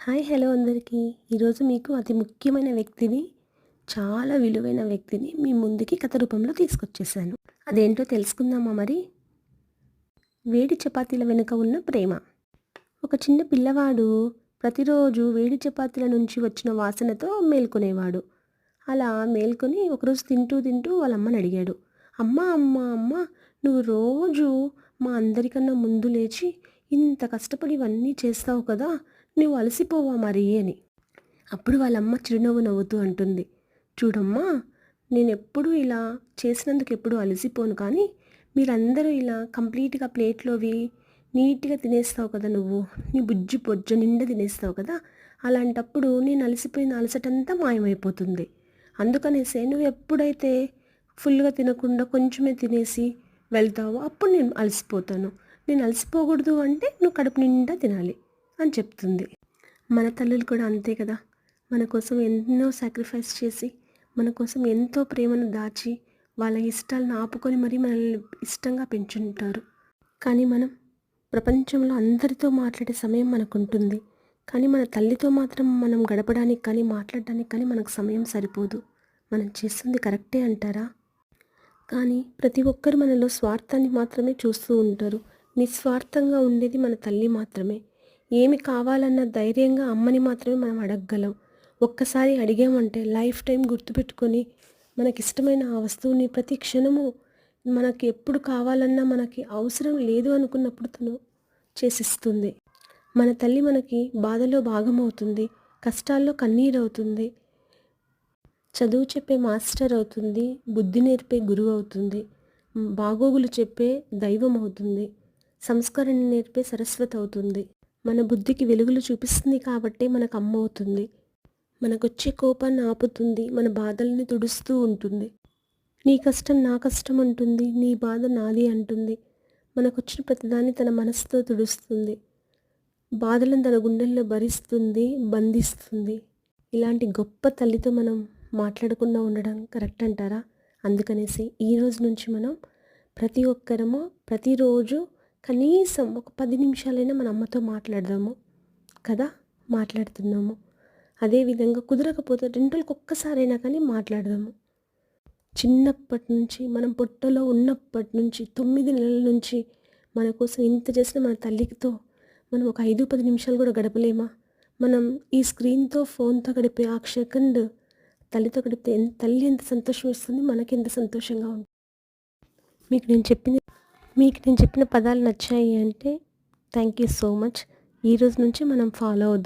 Hi hello అందరికీ. ఈరోజు మీకు అతి ముఖ్యమైన వ్యక్తిని చాలా విలువైన వ్యక్తిని మీ ముందుకి కథ రూపంలో తీసుకొచ్చేసాను. అదేంటో తెలుసుకుందామా మరి? వేడి చపాతీల వెనుక ఉన్న ప్రేమ. ఒక చిన్న పిల్లవాడు ప్రతిరోజు వేడి చపాతీల నుంచి వచ్చిన వాసనతో మేల్కొనేవాడు. అలా మేల్కొని ఒకరోజు తింటూ తింటూ వాళ్ళ అమ్మని అడిగాడు. అమ్మ అమ్మ అమ్మ నువ్వు రోజు మా అందరికన్నా ముందు లేచి ఇంత కష్టపడి ఇవన్నీ చేస్తావు కదా నువ్వు అలసిపోవా మరి అని. అప్పుడు వాళ్ళమ్మ చిరునవ్వు నవ్వుతూ అంటుంది. చూడమ్మా నేను ఎప్పుడూ ఇలా చేసినందుకు ఎప్పుడూ అలసిపోను కానీ మీరందరూ ఇలా కంప్లీట్గా ప్లేట్లోవి నీట్గా తినేస్తావు కదా నువ్వు నీ బుజ్జి బొజ్జు నిండా తినేస్తావు కదా అలాంటప్పుడు నేను అలసిపోయిన అలసటంతా మాయమైపోతుంది. అందుకనేసే నువ్వు ఎప్పుడైతే ఫుల్గా తినకుండా కొంచెమే తినేసి వెళ్తావో అప్పుడు నేను అలసిపోతాను. నేను అలసిపోకూడదు అంటే నువ్వు కడుపు నిండా తినాలి అని చెప్తుంది. మన తల్లులు కూడా అంతే కదా. మన కోసం ఎన్నో సాక్రిఫైస్ చేసి మన కోసం ఎంతో ప్రేమను దాచి వాళ్ళ ఇష్టాలను ఆపుకొని మరీ మనల్ని ఇష్టంగా పెంచుంటారు. కానీ మనం ప్రపంచంలో అందరితో మాట్లాడే సమయం మనకు ఉంటుంది కానీ మన తల్లితో మాత్రం మనం గడపడానికి కానీ మాట్లాడడానికి కానీ మనకు సమయం సరిపోదు. మనం చేస్తుంది కరెక్టే అంటారా? కానీ ప్రతి ఒక్కరు మనలో స్వార్థాన్ని మాత్రమే చూస్తూ ఉంటారు. నిస్వార్థంగా ఉండేది మన తల్లి మాత్రమే. ఏమి కావాలన్న ధైర్యంగా అమ్మని మాత్రమే మనం అడగగలం. ఒక్కసారి అడిగామంటే లైఫ్ టైం గుర్తుపెట్టుకొని మనకిష్టమైన ఆ వస్తువుని ప్రతి క్షణము మనకి ఎప్పుడు కావాలన్నా మనకి అవసరం లేదు అనుకున్నప్పుడు తను చేసిస్తుంది. మన తల్లి మనకి బాధలో భాగమవుతుంది కష్టాల్లో కన్నీరు అవుతుంది చదువు చెప్పే మాస్టర్ అవుతుంది బుద్ధి నేర్పే గురువు అవుతుంది బాగోగులు చెప్పే దైవం అవుతుంది. సంస్కరణ నేర్పే సరస్వతి అవుతుంది. మన బుద్ధికి వెలుగులు చూపిస్తుంది కాబట్టే మనకు అమ్మ అవుతుంది. మనకొచ్చే కోపాన్ని ఆపుతుంది. మన బాధల్ని తుడుస్తూ ఉంటుంది. నీ కష్టం నా కష్టం అంటుంది. నీ బాధ నాది అంటుంది. మనకొచ్చిన ప్రతిదాన్ని తన మనసుతో తుడుస్తుంది. బాధలను తన గుండెల్లో భరిస్తుంది బంధిస్తుంది. ఇలాంటి గొప్ప తల్లితో మనం మాట్లాడకుండా ఉండడం కరెక్ట్ అంటారా? అందుకనేసి ఈ రోజు నుంచి మనం ప్రతి ఒక్కరము ప్రతిరోజు కనీసం ఒక పది నిమిషాలైనా మన అమ్మతో మాట్లాడదాము. కదా? మాట్లాడుతున్నాము. అదేవిధంగా కుదరకపోతే రెండు రోజులకు ఒక్కసారైనా కానీ మాట్లాడదాము. చిన్నప్పటి నుంచి మనం పొట్టలో ఉన్నప్పటి నుంచి తొమ్మిది నెలల నుంచి మన కోసం ఇంత చేసిన మన తల్లితో మనం ఒక ఐదు పది నిమిషాలు కూడా గడపలేమా? మనం ఈ స్క్రీన్తో ఫోన్తో గడిపే ఆ సెకండ్ తల్లితో గడిపితే ఎంత తల్లి ఎంత సంతోషం ఇస్తుంది మనకి ఎంత సంతోషంగా ఉంటుంది మీకు నేను చెప్పింది మీకు నేను చెప్పిన పదాలు నచ్చాయి అంటే థ్యాంక్ యూ సో మచ్ ఈ రోజు నుంచి మనం ఫాలో అవుదాం.